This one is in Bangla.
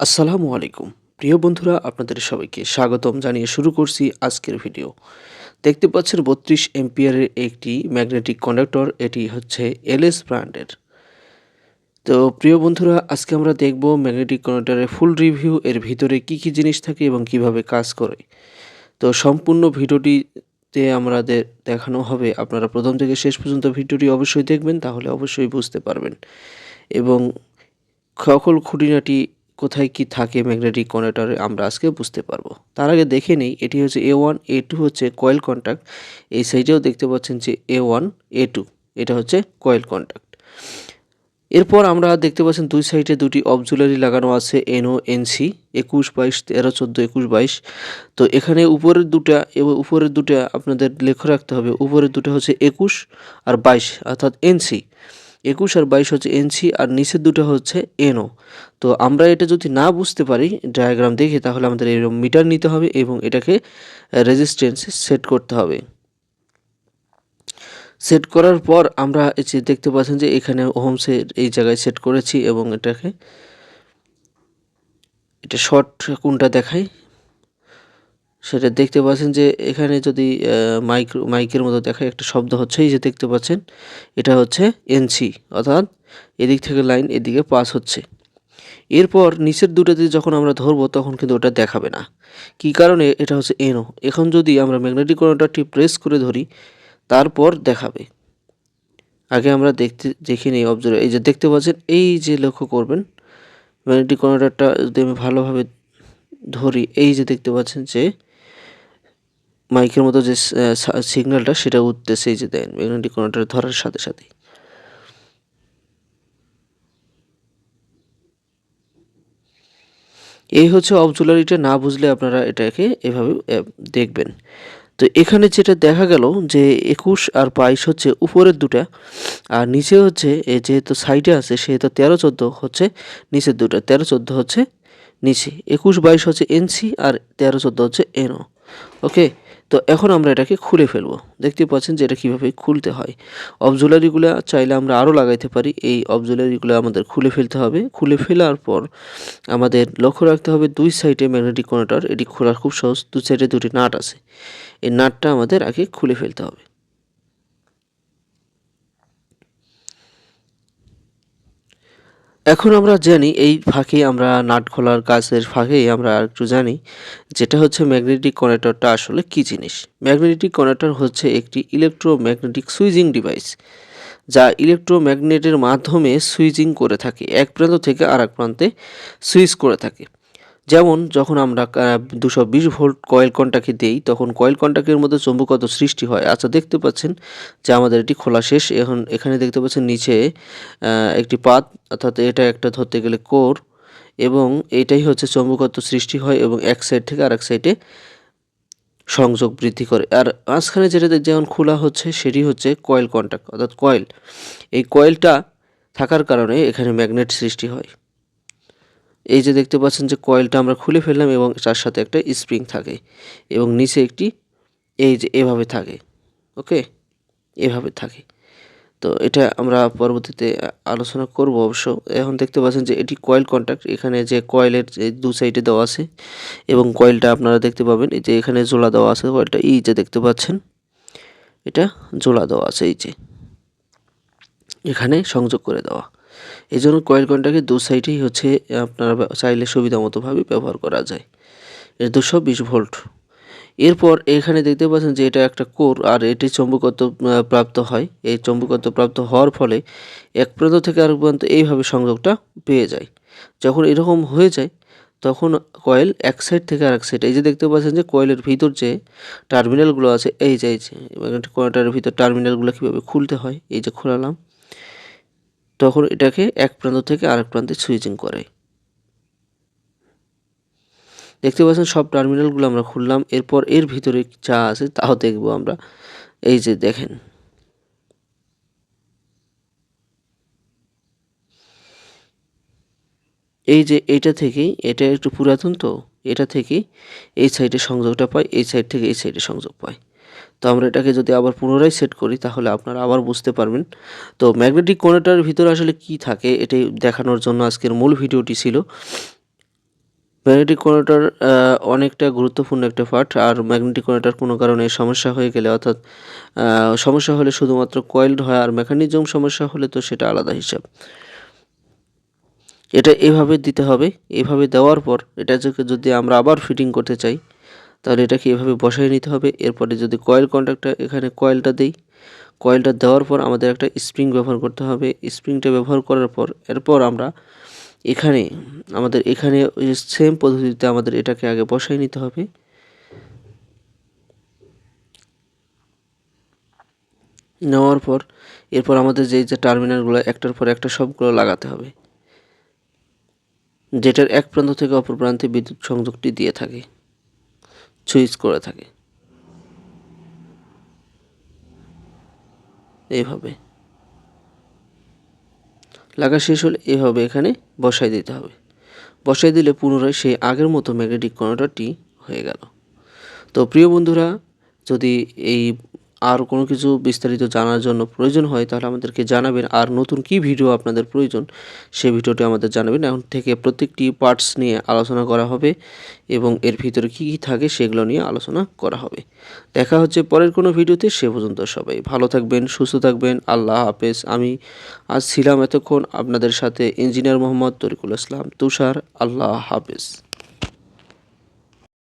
আসসালামু আলাইকুম। প্রিয় বন্ধুরা, আপনাদের সবাইকে স্বাগতম জানিয়ে শুরু করছি আজকের ভিডিও। দেখতে পাচ্ছেন বত্রিশ এমপিয়ারের একটি ম্যাগনেটিক কন্ডাক্টর, এটি হচ্ছে এলএস ব্র্যান্ডের। তো প্রিয় বন্ধুরা, আজকে আমরা দেখব ম্যাগনেটিক কন্ডাক্টরের ফুল রিভিউ, এর ভিতরে কি কি জিনিস থাকে এবং কীভাবে কাজ করে। তো সম্পূর্ণ ভিডিওটিতে আমাদের দেখানো হবে, আপনারা প্রথম থেকে শেষ পর্যন্ত ভিডিওটি অবশ্যই দেখবেন, তাহলে অবশ্যই বুঝতে পারবেন। এবং সকল খুঁটিনাটি কোথায় কি থাকে ম্যাগনেটিক কন্ডাক্টরে আমরা আজকে বুঝতে পারব। তার আগে দেখে নেই, এটি হচ্ছে এ ওয়ান এ টু হচ্ছে কয়েল কন্ট্যাক্ট এই সাইডেও দেখতে পাচ্ছেন যে এ ওয়ান এ টু এটা হচ্ছে কয়েল কন্ট্যাক্ট এরপর আমরা দেখতে পাচ্ছেন দুই সাইডে দুটি অবজুলারি লাগানো আছে এনও এনসি একুশ বাইশ, তেরো, চোদ্দ, একুশ বাইশ। তো এখানে উপরের দুটা এবং উপরের দুটা আপনাদের লেখা রাখতে হবে। উপরের দুটো হচ্ছে একুশ আর বাইশ, অর্থাৎ এনসি একুশ আর বাইশ হচ্ছে এনসি আর নিচের দুটো হচ্ছে এনও তো আমরা এটা যদি না বুঝতে পারি ডায়াগ্রাম দেখে, তাহলে আমাদের এরকম মিটার নিতে হবে এবং এটাকে রেজিস্ট্যান্স সেট করতে হবে। সেট করার পর আমরা যে দেখতে পাচ্ছেন যে এখানে হোমসের এই জায়গায় সেট করেছি এবং এটাকে, এটা শর্ট কোনটা দেখাই? সেটা দেখতে পাচ্ছেন যে এখানে যদি মাইক মাইকের মতো দেখায়, একটা শব্দ হচ্ছে, এই যে দেখতে পাচ্ছেন, এটা হচ্ছে এনসি অর্থাৎ এদিক থেকে লাইন এদিকে পাস হচ্ছে। এরপর নিচের দুটোতে যখন আমরা ধরবো, তখন কিন্তু ওটা দেখাবে না। কি কারণে? এটা হচ্ছে এনও এখন যদি আমরা ম্যাগনেটিক কন্ডাক্টরটি প্রেস করে ধরি, তারপর দেখাবে। আগে আমরা দেখতে, দেখি নেই অবজার্ভ এই যে দেখতে পাচ্ছেন, এই যে লক্ষ্য করবেন ম্যাগনেটিক কন্ডাক্টরটা যদি আমি ভালোভাবে ধরি, এই যে দেখতে পাচ্ছেন যে মাইকের মতো যে সিগন্যালটা সেটা উঠতেছে এই যে দেন ম্যাগনেটিক কন্ডাক্টর ধরার সাথে সাথে এই হচ্ছে অবজুলারিটা না বুঝলে আপনারা এটাকে এভাবে দেখবেন। তো এখানে যেটা দেখা গেল যে একুশ আর বাইশ হচ্ছে উপরের দুটা, আর নিচে হচ্ছে এ যেহেতু সাইডে আছে সেহেতু তেরো চোদ্দ হচ্ছে নিচের দুটা, তেরো চোদ্দ হচ্ছে নিচে, একুশ বাইশ হচ্ছে এনসি আর তেরো চোদ্দ হচ্ছে এনও, ওকে? তো এখন আমরা এটাকে খুলে ফেলব। দেখতে পাচ্ছেন যে এটা কীভাবে খুলতে হয়। অবজুলারিগুলো চাইলে আমরা আরও লাগাইতে পারি। এই অবজুলারিগুলো আমাদের খুলে ফেলতে হবে। খুলে ফেলার পর আমাদের লক্ষ্য রাখতে হবে দুই সাইডে ম্যাগনেটিক কোনাটার এটি খোলার খুব সহজ। দু সাইডে দুটি নাট আছে। এই নাটটা আমাদের আগে খুলে ফেলতে হবে। এখন আমরা জানি, এই ফাঁকে আমরা নাট খোলার কাজের ফাঁকেই আমরা একটু জানি, যেটা হচ্ছে ম্যাগনেটিক কনেক্টরটা আসলে কি জিনিস? ম্যাগনেটিক কনেক্টর হচ্ছে একটি ইলেকট্রোম্যাগনেটিক সুইজিং ডিভাইস, যা ইলেকট্রোম্যাগনেটের মাধ্যমে সুইজিং করে থাকে, এক প্রান্ত থেকে আর এক প্রান্তে সুইচ করে থাকে। যেমন যখন আমরা দুশো বিশ ভোল্ট কয়েল কন্টাকে দিই, তখন কয়েল কন্টাকের মধ্যে চুম্বকত সৃষ্টি হয়। আচ্ছা দেখতে পাচ্ছেন যে আমাদের এটি খোলা শেষ। এখন এখানে দেখতে পাচ্ছেন নিচে একটি পাত, অর্থাৎ এটা একটা ধরতে গেলে কোর, এবং এটাই হচ্ছে চুম্বকত্ব সৃষ্টি হয় এবং এক সাইড থেকে আরেক সাইডে সংযোগ বৃদ্ধি করে। আর মাঝখানে যেটা যেমন খোলা হচ্ছে, সেটি হচ্ছে কয়েল কন্ট্যাক্ট অর্থাৎ কয়েল। এই কয়েলটা থাকার কারণে এখানে ম্যাগনেট সৃষ্টি হয়। এই যে দেখতে পাচ্ছেন যে কয়েলটা আমরা খুলে ফেললাম এবং তার সাথে একটা স্প্রিং থাকে এবং নিচে একটি এই যে এভাবে থাকে, ওকে? এভাবে থাকে। তো এটা আমরা পরবর্তীতে আলোচনা করব অবশ্য। এখন দেখতে পাচ্ছেন যে এটি কয়েল কন্ট্যাক্ট এখানে যে কয়েলের যে দু সাইডে দেওয়া আছে এবং কয়েলটা আপনারা দেখতে পাবেন এই যে এখানে জোলা দেওয়া আছে, কয়েলটা এই যে দেখতে পাচ্ছেন, এটা জোলা দেওয়া আছে এই যে। এখানে সংযোগ করে দেওয়া। এই জন্য কয়েল কয়েনটাকে দু সাইডেই হচ্ছে আপনারা চাইলে সুবিধা মতোভাবে ব্যবহার করা যায়। এর দুশো বিশ ভোল্ট। এরপর এখানে দেখতে পাচ্ছেন যে এটা একটা কোর, আর এটি চম্বকত্ব প্রাপ্ত হয়। এই চম্বকত্ব প্রাপ্ত হওয়ার ফলে এক প্রান্ত থেকে আরেক প্রান্ত এইভাবে সংযোগটা পেয়ে যায়। যখন এরকম হয়ে যায়, তখন কয়েল এক সাইড থেকে আরেক সাইড, এই যে দেখতে পাচ্ছেন যে কয়েলের ভিতর যে টার্মিনালগুলো আছে, এই যে এই যে কয়েলটার ভিতর টার্মিনালগুলো কীভাবে খুলতে হয়, এই যে খোলালাম। তখন এটাকে এক প্রান্ত থেকে আরেক প্রান্তে সুইচিং করে। দেখতে পাচ্ছেন, সব টার্মিনালগুলো আমরা খুললাম। এরপর এর ভিতরে যা আছে তাও দেখব আমরা। এই যে দেখেন। এই যে এটা থেকেই, এটা একটু পুরাতন তো, এটা থেকেই এই সাইডে সংযোগটা পাই, এই সাইড থেকে এই সাইডে সংযোগ পাই। তো আমরা এটাকে যদি আবার পুনরায় সেট করি, তাহলে আপনারা আবার বুঝতে পারবেন। তো ম্যাগনেটিক কোনেটার ভিতরে আসলে কি থাকে, এটাই দেখানোর জন্য আজকের মূল ভিডিওটি ছিল। ম্যাগনেটিক কনেক্টর অনেকটা গুরুত্বপূর্ণ একটা পার্ট আর ম্যাগনেটিক কনেক্টর কোনো কারণে সমস্যা হয়ে গেলে, অর্থাৎ সমস্যা হলে শুধুমাত্র কয়েলড হয়, আর মেকানিজম সমস্যা হলে তো সেটা আলাদা হিসাব। এটা এভাবে দিতে হবে, এভাবে দেওয়ার পর এটা যদি- যদি আমরা আবার ফিটিং করতে চাই তাহলে এটাকে এভাবে বসাই নিতে হবে। এরপরে যদি কয়েল কন্ট্যাক্টটা এখানে কয়েলটা দেই কয়েলটা দেওয়ার পর আমাদের একটা স্প্রিং ব্যবহার করতে হবে। স্প্রিংটা ব্যবহার করার পর, এরপর আমরা এখানে, আমাদের এখানে সেম পদ্ধতিতে আমাদের এটাকে আগে বসাই নিতে হবে। নেওয়ার পর, এরপর আমাদের যেই যে টার্মিনালগুলো একটার পর একটা সবগুলো লাগাতে হবে। যেটার এক প্রান্ত থেকে অপর প্রান্তে বিদ্যুৎ সংযোগটি দিয়ে থাকে। সুইচ করে থাকে। এইভাবে লাগা শেষ হলে এভাবে এখানে বসাই দিতে হবে। বসাই দিলে পুনরায় সেই আগের মতো ম্যাগনেটিক কর্নারটি হয়ে গেল। তো প্রিয় বন্ধুরা, যদি এই আর কোনো কিছু বিস্তারিত জানার জন্য প্রয়োজন হয়, তাহলে আমাদেরকে জানাবেন। আর নতুন কি ভিডিও আপনাদের প্রয়োজন সেই ভিডিওটি আমাদের জানাবেন। এখন থেকে প্রত্যেকটি পার্টস নিয়ে আলোচনা করা হবে এবং এর ভিতরে কি কি থাকে সেগুলো নিয়ে আলোচনা করা হবে। দেখা হচ্ছে পরের কোনো ভিডিওতে, সে পর্যন্ত সবাই ভালো থাকবেন, সুস্থ থাকবেন। আল্লাহ হাফেজ। আমি আজ ছিলাম এতক্ষণ আপনাদের সাথে ইঞ্জিনিয়ার মোহাম্মদ তরিকুল ইসলাম তুষার। আল্লাহ হাফেজ।